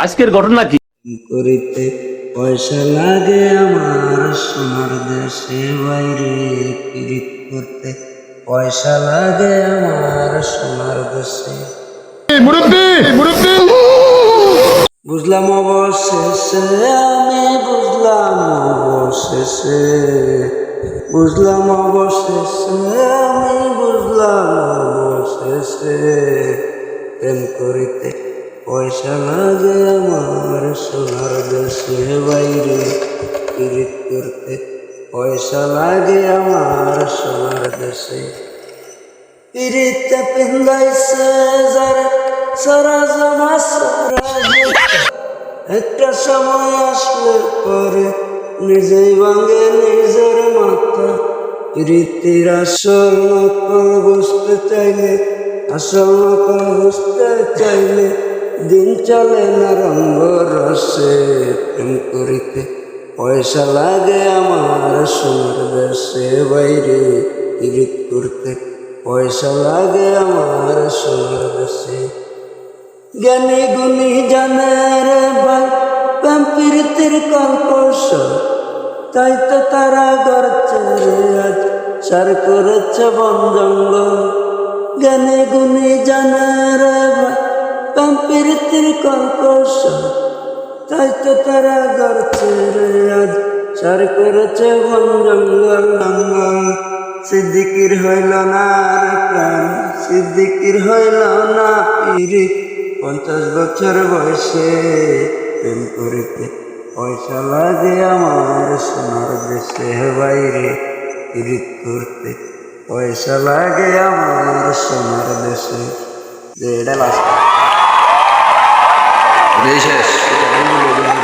আজকের ঘটনা কি? করিতে পয়সা লাগে আমার সোনার দেশে বাইরে পিরিত করতে পয়সা লাগে আমার সোনার দেশে। বুঝলাম অবশেষে আমি বুঝলাম অবশেষে। বুঝলাম অবশেষে আমি বুঝলাম অবশেষে। প্রেম করিতে পয়সা লাগে আমার সোনার দেশে বাইরে। পিরিত করতে পয়সা লাগে আমার সোনার দেশে। একটা সময় আসলে পরে নিজেই ভাঙে নিজের মাথা। প্রীতির আসল নকল বুঝতে চাইলে, আসল নকল বুঝতে চাইলে দিন চলে না রঙ্গ রসে, প্রেম করিতে পয়সা লাগে আমার সোনার দেশে। বাইরে প্রীত করতে পয়সা লাগে আমার সোনার দেশে। জ্ঞানী গুণী জানে রে ভাই প্যাম্পিরিতির কল্পস তাই তো তারা গড়ছে আজ সার করেছে বন জঙ্গল। জ্ঞানী গুণী জানে রে ভাই প্যাম্পিরিতির কল্পস তাই তো তারা আজ সার করেছে বন জঙ্গল জঙ্গল সিদ্দিকির হইল না প্রাণ। সিদ্দিকির হইল না পিরিত পঞ্চাশ বছর বয়সে প্রেম করিতে পয়সা লাগে আমার সোনার দেশে বাইরে। পিরিত করতে পয়সা লাগে আমার সোনার দেশে। এটা লাস্ট Beijos.